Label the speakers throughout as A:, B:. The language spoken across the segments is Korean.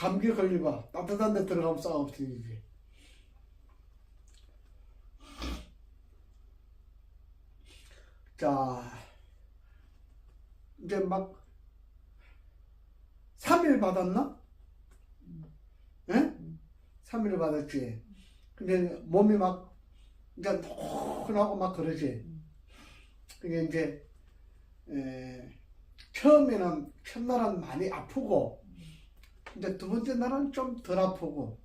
A: 감기 걸리봐. 따뜻한 데 들어가면 싹 없어지지. 자, 이제 막 3일 받았나? 예? 3일 받았지. 근데 몸이 막 이제 노곤하고 막 그러지. 그게 이제 에, 처음에는 첫날은 많이 아프고 이제 두 번째 날은 좀 덜 아프고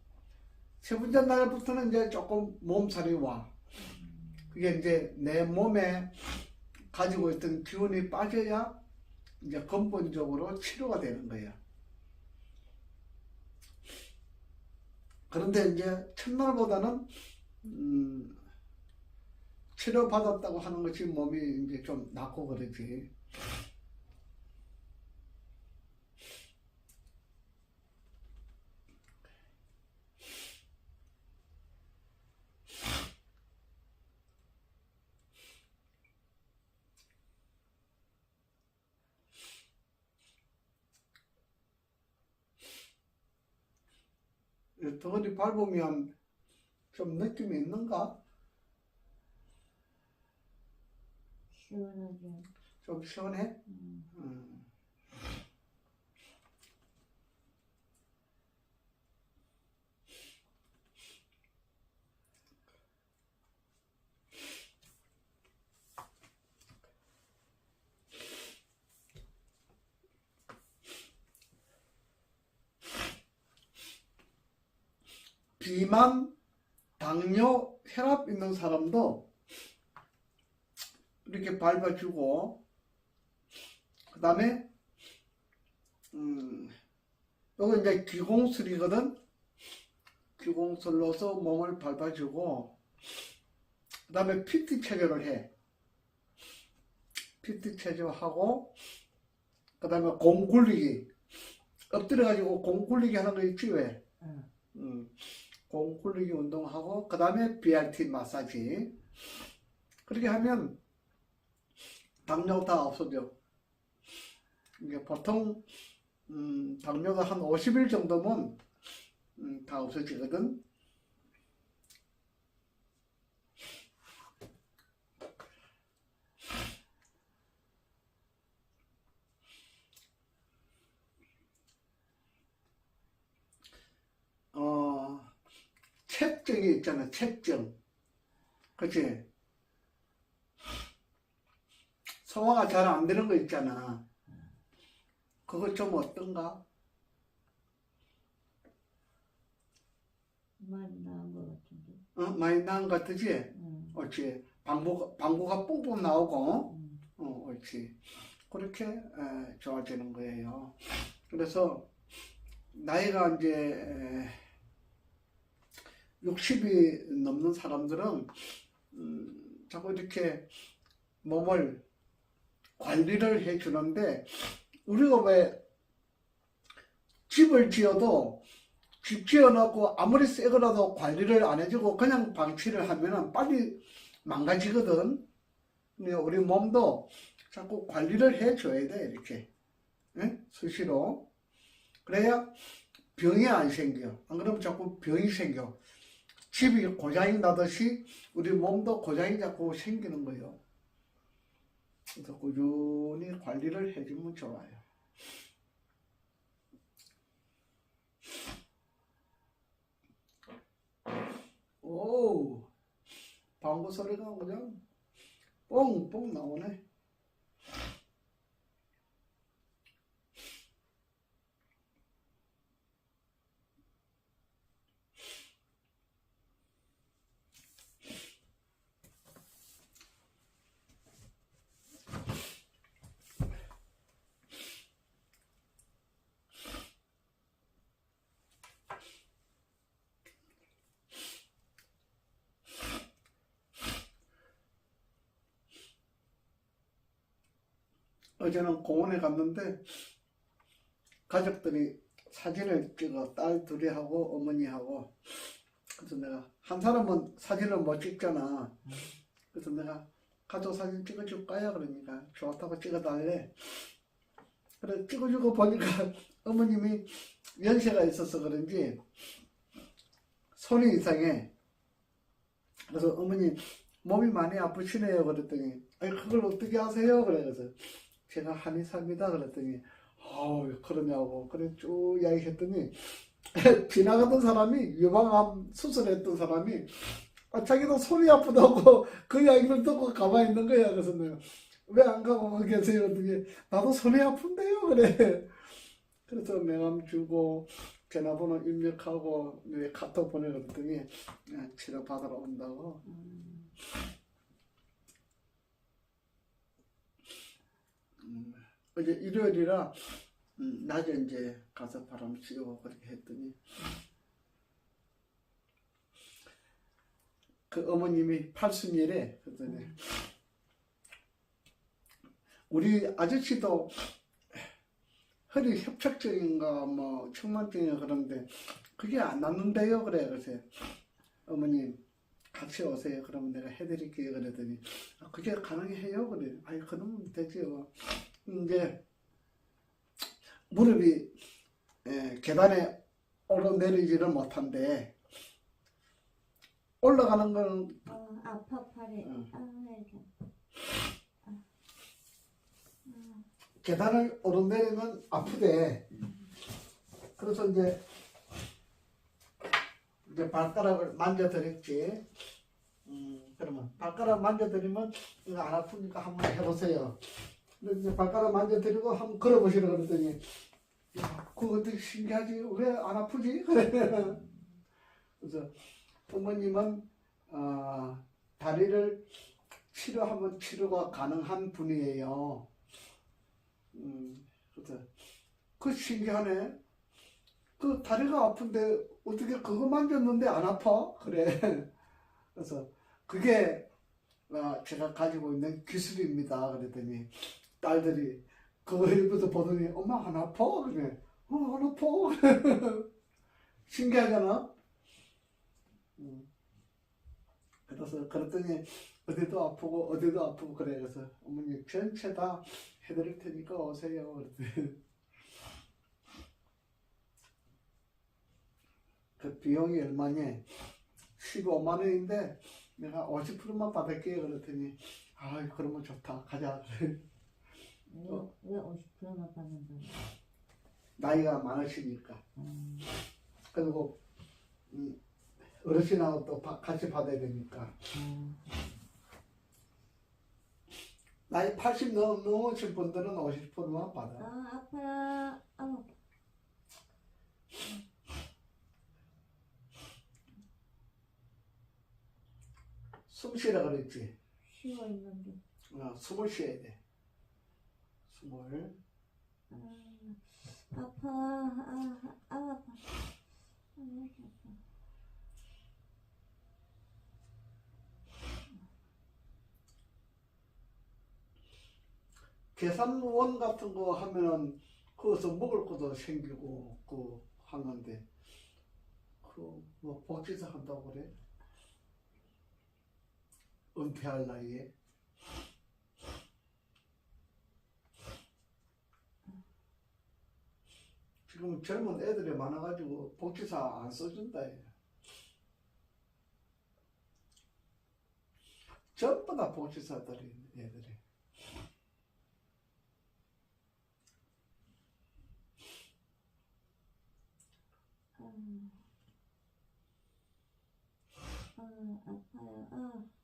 A: 세 번째 날부터는 이제 조금 몸살이 와. 그게 이제 내 몸에 가지고 있던 기운이 빠져야 이제 근본적으로 치료가 되는 거야. 그런데 이제 첫날보다는 음, 치료 받았다고 하는 것이 몸이 이제 좀 낫고 그러지. 덩어리 밟으면 좀 느낌이 있는가?
B: 시원하게.
A: 좀 시원해?
B: 음.
A: 음. 비만, 당뇨, 혈압 있는 사람도 이렇게 밟아주고 그 다음에 음 요거 이제 기공술이거든? 기공술로서 몸을 밟아주고 그 다음에 PT 체조를 해. PT 체조하고 그 다음에 공 굴리기. 엎드려 가지고 공 굴리기 하는 거 있지 왜?
B: 응.
A: 음, 공 굴리기 운동하고 그 다음에 BRT 마사지 그렇게 하면 당뇨 다 없어져. 이게 보통 음, 당뇨가 한 50일 정도면 음, 다 없어지거든. 어, 체증이 있잖아, 체증. 그치? 소화가 잘 안 되는 거 있잖아. 그거 좀 어떤가?
B: 많이 나은 것 같은데.
A: 어? 많이 나은 것 같으지?
B: 응.
A: 옳지. 방구, 방구가 뽕뽕 나오고,
B: 응.
A: 어, 옳지. 그렇게 에, 좋아지는 거예요. 그래서 나이가 이제 에, 60이 넘는 사람들은 음, 자꾸 이렇게 몸을 관리를 해 주는데 우리가 왜 집을 지어도 집 지어놓고 아무리 새 거라도 관리를 안 해주고 그냥 방치를 하면은 빨리 망가지거든. 우리 몸도 자꾸 관리를 해줘야 돼 이렇게 응? 수시로 그래야 병이 안 생겨. 안 그러면 자꾸 병이 생겨. 집이 고장이 나듯이 우리 몸도 고장이 자꾸 생기는 거예요. 그래서 꾸준히 관리를 해주면 좋아요. 오, 방구 소리가 그냥 뽕뽕 나오네. 어제는 공원에 갔는데 가족들이 사진을 찍어 딸 둘이 하고 어머니하고 그래서 내가 한 사람은 사진을 못 찍잖아 그래서 내가 가족 사진 찍어줄까요 그러니까 좋다고 찍어달래 그래 찍어주고 보니까 어머님이 연세가 있어서 그런지 손이 이상해. 그래서 어머니 몸이 많이 아프시네요. 그랬더니 아니 그걸 어떻게 하세요? 그래서 제가 한의사입니다. 그랬더니 어 그러냐고 그래 쭉 이야기했더니 지나가던 사람이 유방암 수술했던 사람이 아, 자기도 손이 아프다고 그 이야기를 듣고 가만히 있는 거야. 그래서 내가 왜 안 가고 계세요? 그랬더니 나도 손이 아픈데요. 그래. 그래서 명함 주고 전화번호 입력하고 내 카톡 보내랬더니 아, 치료 받으러 온다고.
B: 음,
A: 음, 어제 일요일이라 음, 낮에 이제 가서 바람 쐬고 그렇게 했더니 그 어머님이 팔순이래. 그랬더니 우리 아저씨도 허리 협착증인가 뭐 측만증인가 그런데 그게 안 낫는데요? 그래 그래서 어머님 같이 오세요 그러면 내가 해드릴게요 그랬더니 아, 그게 가능해요 그래 아니 그러면 되지요 이제 무릎이 예, 계단에 오르내리지를 못한데 올라가는 건
B: 어, 아파 팔이.
A: 응.
B: 아, 이렇게. 아.
A: 계단을 오르내리면 아프대. 그래서 이제 이제 발가락을 만져드렸지. 음, 그러면 발가락 만져드리면 이거 안 아프니까 한번 해보세요. 근데 이제 발가락 만져드리고 한번 걸어보시라 그랬더니 야, 그거 되게 신기하지? 왜 안 아프지? 그래서 부모님은 어, 다리를 치료하면 치료가 가능한 분이에요. 음, 그래서 그 신기하네. 그 다리가 아픈데 어떻게 그거 만졌는데 안 아파? 그래. 그래서 그게 아, 제가 가지고 있는 기술입니다. 그랬더니 딸들이 그거 옆에서 보더니 엄마 안 아파? 그래. 어, 안 아파. 신기하잖아. 음. 그래서 그랬더니 어디도 아프고 어디도 아프고 그래. 그래서 어머니 전체 다 해드릴 테니까 오세요. 그랬더니 그 비용이 얼마냐? 15만 원인데 내가 50%만 받을게요. 그랬더니 아 그러면 좋다. 가자.
B: 왜, 왜 50%나 받는 거야?
A: 나이가 많으시니까.
B: 음,
A: 그리고 음, 어르신하고 또 바- 같이 받아야 되니까.
B: 음,
A: 나이 80 넘, 넘으신 분들은 50%만 받아.
B: 아, 아파라. 아우.
A: 숨 쉬라 그랬지.
B: 쉬어 있는데.
A: 어, 숨을 쉬어야 돼. 숨을.
B: 아, 아파. 아, 아, 아, 아파. 아, 왜 이렇게 아파.
A: 계산원 같은 거 하면은 거기서 먹을 것도 생기고 그 하는데 그 뭐 복지사 한다고 그래? 은퇴할 나이에 지금 젊은 애들이 많아가지고 복지사 안 써준다 얘. 전부 다 복지사들이 애들이
B: 아, 아, 아파요. 아.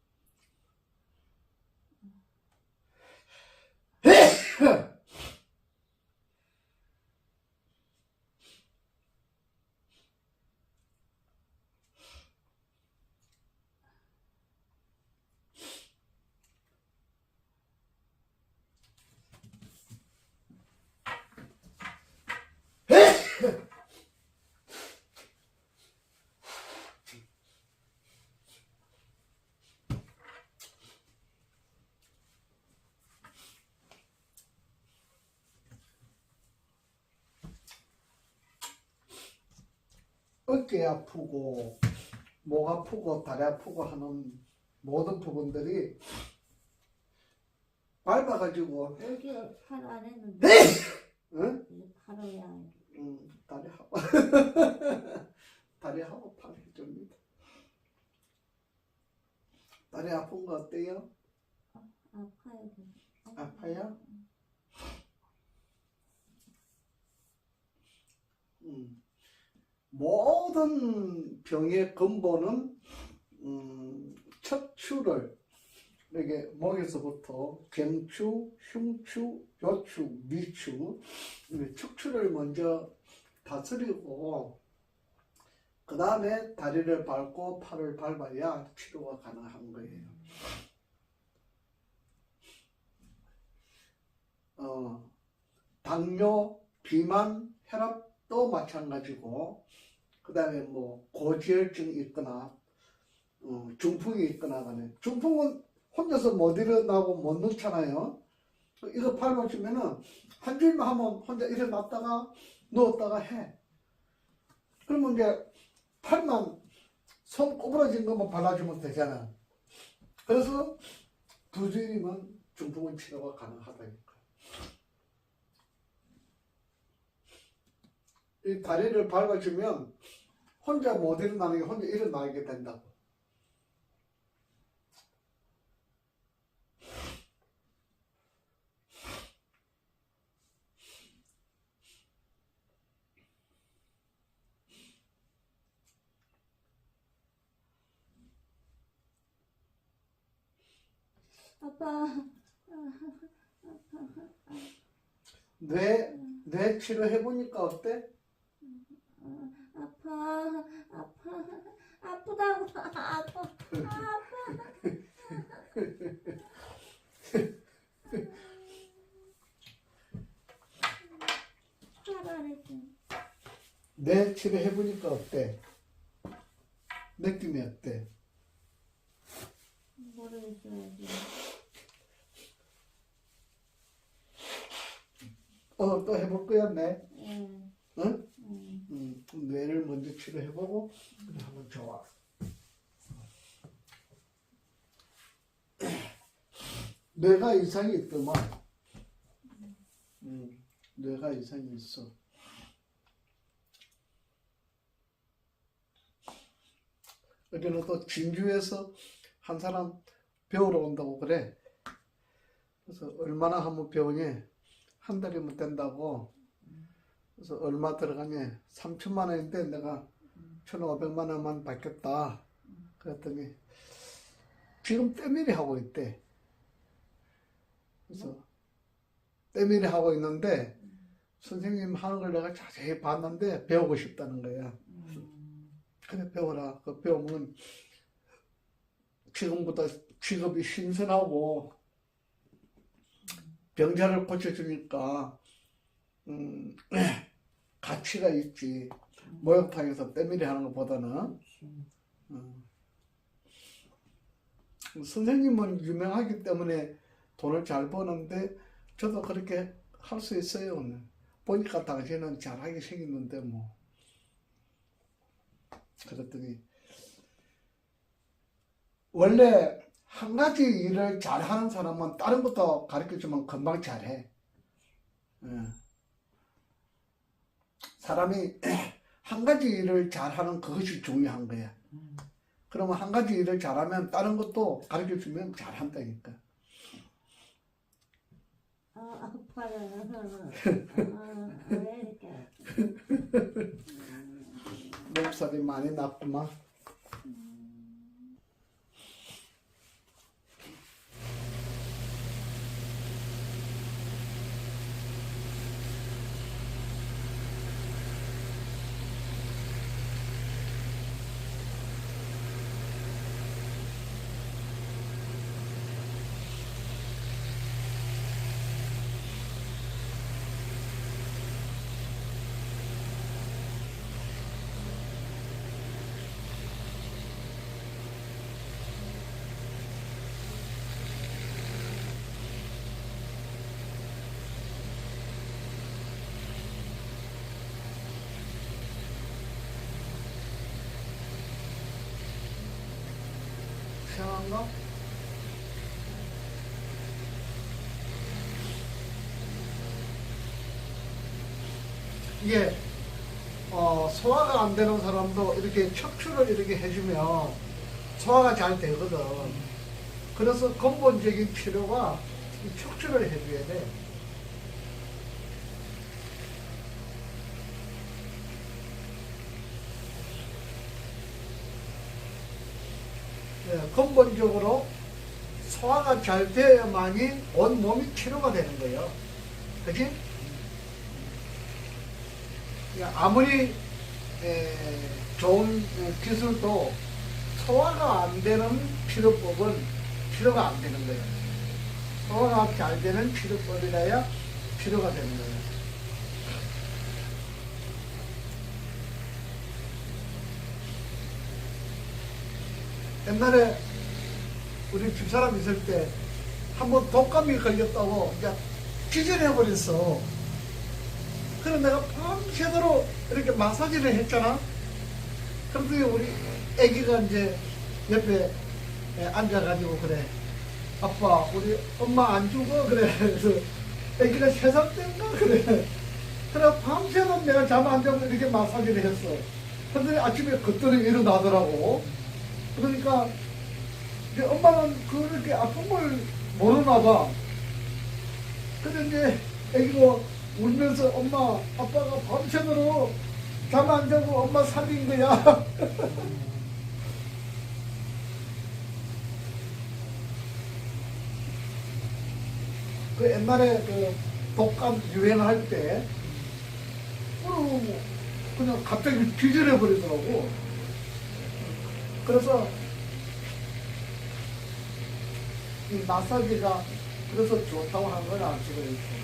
A: 어깨 아프고 목 아프고 다리 아프고 하는 모든 부분들이 밟아가지고
B: 여기 팔 안 했는데.
A: 응?
B: 이제 팔아야.
A: 음, 다리 하고 다리 하고 팔 해줍니다. 다리 아픈 거 어때요?
B: 아파요. 계속.
A: 아파요? 음, 모든 병의 근본은 음, 척추를 이게 목에서부터 경추, 흉추, 요추, 미추 이 척추를 먼저 다스리고 그 다음에 다리를 밟고 팔을 밟아야 치료가 가능한 거예요. 어, 당뇨, 비만, 혈압도 마찬가지고 그 다음에 뭐 고지혈증이 있거나 어, 중풍이 있거나 간에 중풍은 혼자서 못 일어나고 못 넣잖아요. 이거 밟아주면은 한 줄만 하면 혼자 일어났다가 누웠다가 해. 그러면 이제 팔만 손 꼬부러진 것만 발라주면 되잖아. 그래서 두 줄이면 중풍은 치료가 가능하다니까. 이 다리를 밟아주면 혼자 못 일어나는 게 혼자 일어나게 된다고.
B: 아빠.
A: 뇌, 뇌 치료해보니까 어때?
B: 아파. 아파. 아프다고. 아파. 아파. 잘하랬지.
A: 뇌 치료해보니까 어때? 느낌이 어때?
B: 모르겠어요. 지금.
A: 어, 또 해볼 거야, 뇌?
B: 예.
A: 응?
B: 음.
A: 음, 뇌를 먼저 치료해보고, 그래, 하면 좋아. 뇌가 이상이 있더만. 음, 뇌가 이상이 있어. 어제는 또 진주에서 한 사람 배우러 온다고 그래. 그래서 얼마나 하면 배우니? 한 달이면 된다고. 그래서 얼마 들어가니? 3천만 원인데 내가 1,500만 원만 받겠다. 그랬더니 지금 때밀이 하고 있대. 그래서 때밀이 하고 있는데 선생님 하는 걸 내가 자세히 봤는데 배우고 싶다는 거야. 그래 배워라. 그 배우면 지금보다 직업이 신선하고 병자를 고쳐주니까 음, 가치가 있지. 목욕탕에서 때밀이 하는 것보다는. 음. 선생님은 유명하기 때문에 돈을 잘 버는데 저도 그렇게 할 수 있어요. 보니까 당신은 잘하게 생겼는데 뭐. 그랬더니 원래 한 가지 일을 잘하는 사람은 다른 것도 가르쳐주면 금방 잘해. 예. 사람이 한 가지 일을 잘하는 그것이 중요한 거야. 그러면 한 가지 일을 잘하면 다른 것도 가르쳐주면 잘한다니까.
B: 아, 아파요.
A: 났구만. 시원한가? 이게 어, 소화가 안 되는 사람도 이렇게 척추를 이렇게 해주면 소화가 잘 되거든. 그래서 근본적인 치료가 이 척추를 해줘야 돼. 근본적으로 소화가 잘 되어야만이 온 몸이 치료가 되는 거예요. 그러니까 아무리 에, 좋은 기술도 소화가 안 되는 치료법은 치료가 안 되는 거예요. 소화가 잘 되는 치료법이라야 치료가 되는 거예요. 옛날에 우리 집사람 있을 때 한번 독감이 걸렸다고 이제 기절해버렸어. 그래서 내가 밤새도록 이렇게 마사지를 했잖아. 그런데 우리 애기가 이제 옆에 에, 앉아가지고 그래. 아빠, 우리 엄마 안 죽어? 그래. 그래서 애기가 세살 때인가? 그래. 그래, 밤새도록 내가 잠 안 자고 이렇게 마사지를 했어. 근데 아침에 그때는 일어나더라고. 그러니까 이제 엄마는 그렇게 아픈 걸 모르나 봐. 근데 이제 애기가 울면서 엄마, 아빠가 밤새도록 잠 안 자고 엄마 살린 거야. 그 옛날에 그 독감 유행할 때, 어, 그냥 갑자기 기절해 버리더라고. 그래서 이 마사지가 그래서 좋다고 하는 걸알 수가 있어.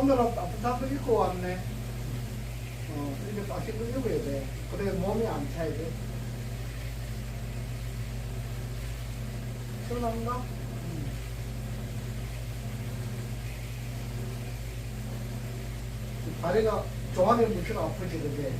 A: 오늘은 따뜻한 거 입고 왔네. 어, 이렇게 따뜻한 거 입어야 돼. 그래 몸이 안 차야 돼. 시원한가? 다리가 종아리 묻히면 아프지, 그게.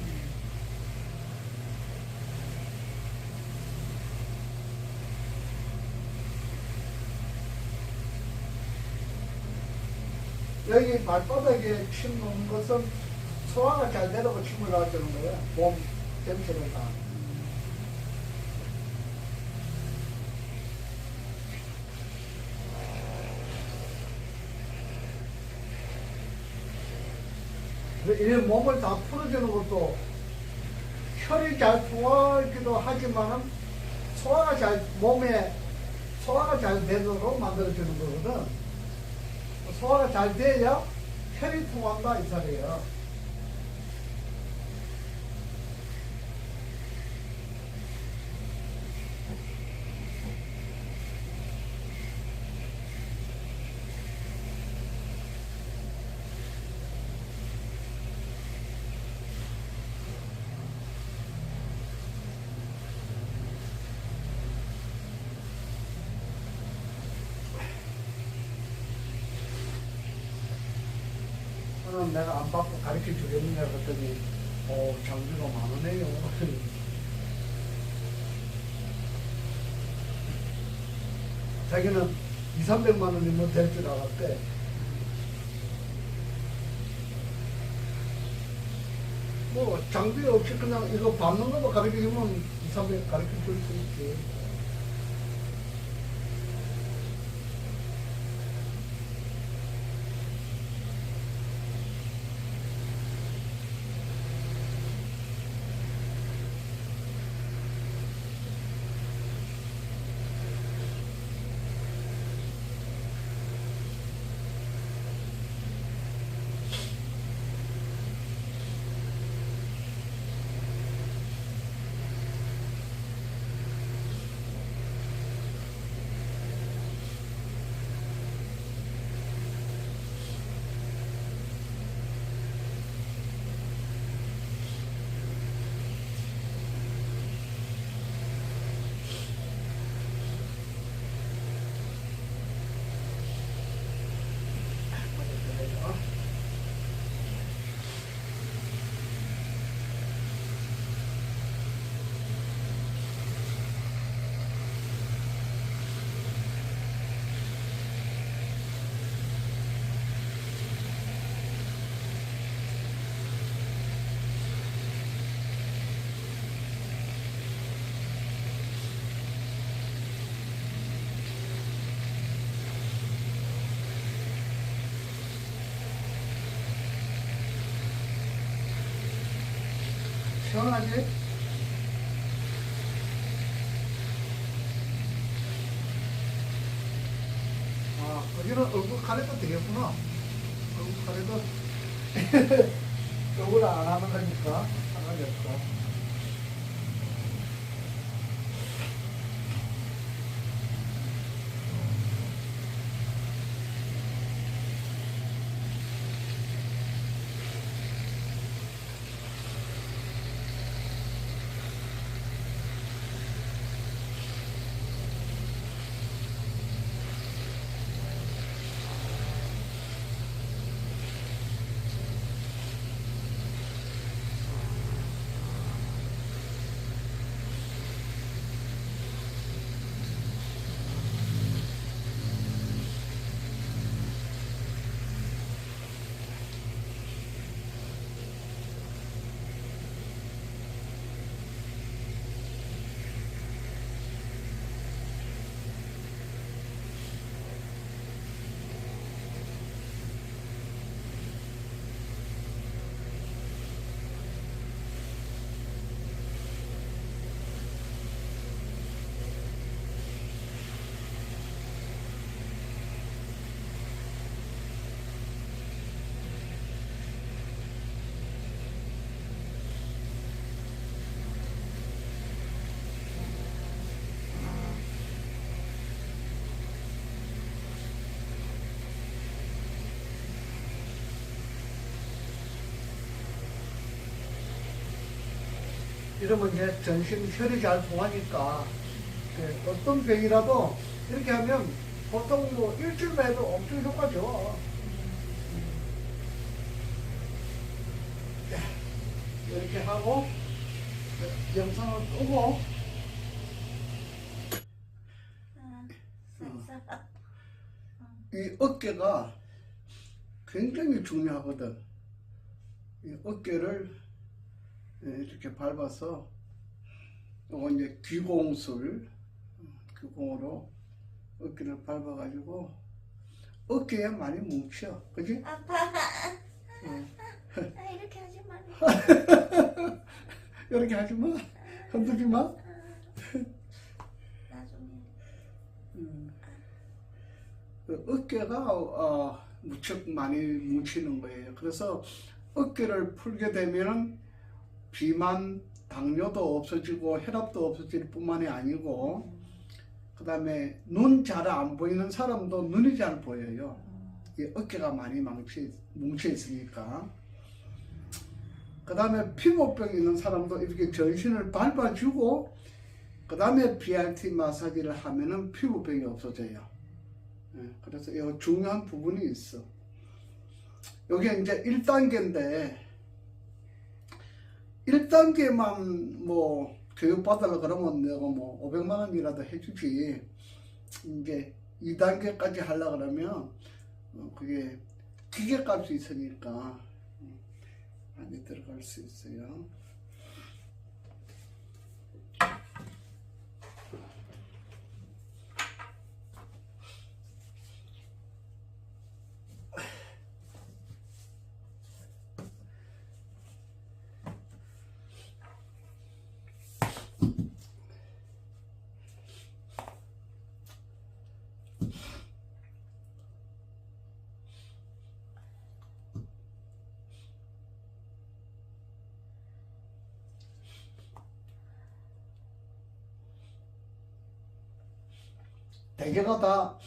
A: 여기 발바닥에 침 놓는 것은 소화가 잘 되라고 침을 놔주는 거예요. 몸 전체를 다. 이 몸을 다 풀어주는 것도 혈이 잘 통하기도 하지만은 소화가 잘 몸에 소화가 잘 되도록 만들어주는 거거든. 소화가 잘 돼야 혈이 통한다 이 소리예요. 저는 내가 안 받고 가르쳐 주겠느냐 그랬더니 어 장비가 많으네요. 자기는 2, 300만 원이면 될 줄 알았대. 뭐 장비 없이 그냥 이거 밟는 거만 가르쳐 주면 2, 300 가르쳐 줄 수 있지. 시원하지? 아, 거기는 얼굴 가래도 되겠구나. 얼굴 가래도 얼굴 안 하는 거니까 상관이 없어. 이러면 이제 전신 혈이 잘 통하니까 예, 어떤 병이라도 이렇게 하면 보통 뭐 일주일만 해도 엄청 효과 좋아. 예, 이렇게 하고 예, 영상을 끄고. 이 어깨가 굉장히 중요하거든. 이 어깨를 예, 이렇게 밟아서 요거 이제 귀공술 귀공으로 어깨를 밟아가지고 어깨에 많이 뭉쳐, 그지?
B: 아파.
A: 응.
B: 아, 이렇게 하지 말고.
A: 이렇게 하지 마, 흔들지 마.
B: 나중에.
A: 음. 그 어깨가 어, 무척 많이 뭉치는 거예요. 그래서 어깨를 풀게 되면은 비만, 당뇨도 없어지고 혈압도 없어질 뿐만이 아니고 그 다음에 눈 잘 안 보이는 사람도 눈이 잘 보여요. 이 어깨가 많이 뭉치, 뭉쳐 있으니까. 그 다음에 피부병 있는 사람도 이렇게 전신을 밟아주고 그 다음에 BRT 마사지를 하면은 피부병이 없어져요. 예, 그래서 이 중요한 부분이 있어. 여기 이제 1단계인데 1단계만 뭐 교육받으려 그러면 내가 뭐 500만 원이라도 해주지. 이제 2단계까지 하려 그러면 어, 그게 기계값이 있으니까 음, 많이 들어갈 수 있어요. 대개가 다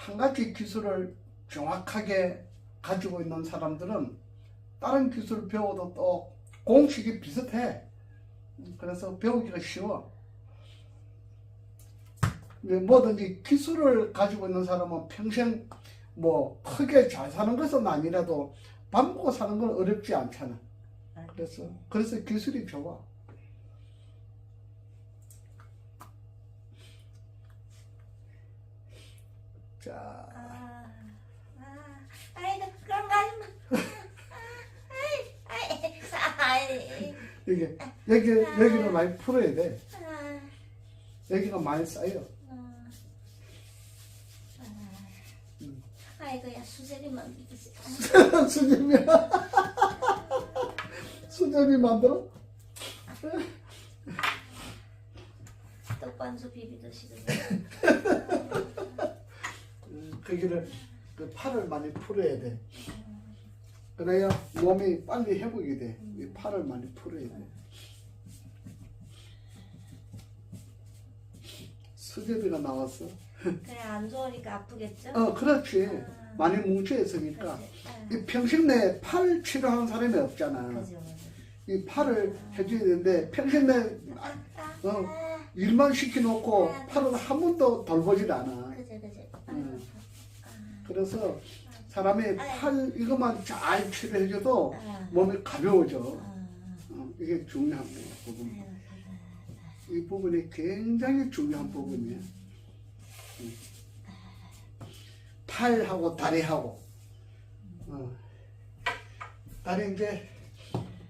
A: 한 가지 기술을 정확하게 가지고 있는 사람들은 다른 기술을 배워도 또 공식이 비슷해. 그래서 배우기가 쉬워. 뭐든지 기술을 가지고 있는 사람은 평생 뭐 크게 잘 사는 것은 아니라도 밥 먹고 사는 건 어렵지 않잖아. 그래서 그래서 기술이 좋아. 자,
B: 아, 아, 아이고 그런 거 하지 마. 아이,
A: 여기 여기 여기를 많이 풀어야 돼.
B: 아,
A: 여기가 많이 쌓여.
B: 아. 아이고야 수제비만 믿으시.
A: 수제비 수제비 만들어?
B: 싫어.
A: 음, 거기를 그 팔을 많이 풀어야 돼. 그래야 몸이 빨리 회복이 돼. 이 팔을 많이 풀어야 돼. 수제비가 나왔어.
B: 그래 안 좋으니까 아프겠죠?
A: 어, 그렇지.
B: 아.
A: 많이 뭉쳐 있으니까.
B: 아,
A: 이 평생 내에 팔 치료하는 사람이 없잖아.
B: 그죠.
A: 이 팔을 해줘야 되는데 평생 내에
B: 아, 아,
A: 어.
B: 아,
A: 일만 시켜놓고 팔을 한 번도 돌보질 않아.
B: 그지, 그지. 아,
A: 그래서 팔 이것만 잘 치료해줘도
B: 아,
A: 몸이 가벼워져.
B: 아,
A: 어, 이게 중요한 부분.
B: 이
A: 부분이 굉장히 중요한 부분이에요. 음. 팔하고 다리하고. 어. 다리 이제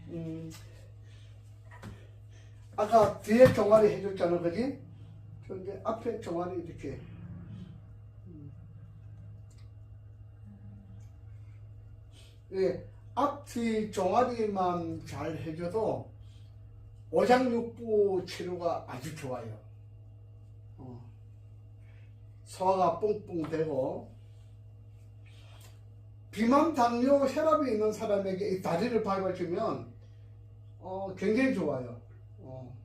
A: 음, 아까 뒤에 종아리 해줬잖아, 그지? 저 이제 앞에 종아리 이렇게. 예, 앞뒤 종아리만 잘 해줘도 오장육부 치료가 아주 좋아요. 어. 소화가 뿡뿡 되고 비만 당뇨 혈압이 있는 사람에게 이 다리를 밟아주면 어, 굉장히 좋아요. 어.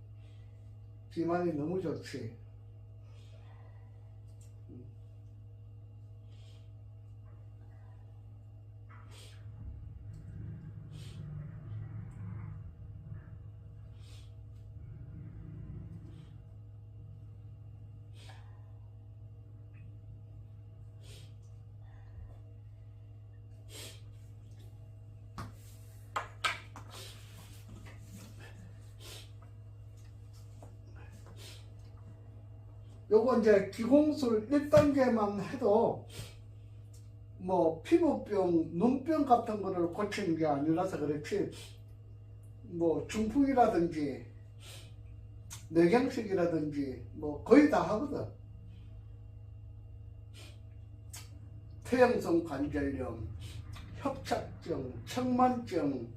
A: 비만이 너무 좋지. 이제 기공술 1단계만 해도 뭐 피부병, 눈병 같은 거를 고치는 게 아니라서 그렇지 뭐 중풍이라든지 뇌경색이라든지 뭐 거의 다 하거든. 퇴행성 관절염, 협착증, 청만증,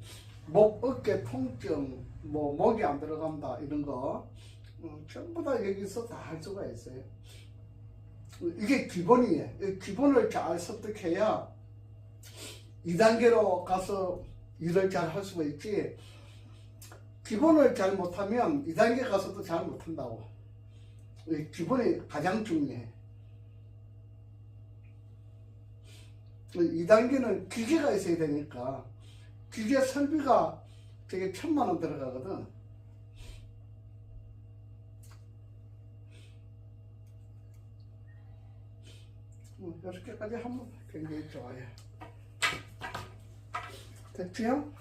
A: 목 어깨 통증, 뭐 목이 안 들어간다 이런 거 어, 전부 다 여기서 다 할 수가 있어요. 어, 이게 기본이에요. 이 기본을 잘 습득해야 2단계로 가서 일을 잘 할 수가 있지. 기본을 잘 못하면 2단계 가서도 잘 못한다고. 이 기본이 가장 중요해. 2단계는 기계가 있어야 되니까 기계 설비가 되게 천만 원 들어가거든. 이렇게까지 하면 굉장히 좋아요. 됐지요?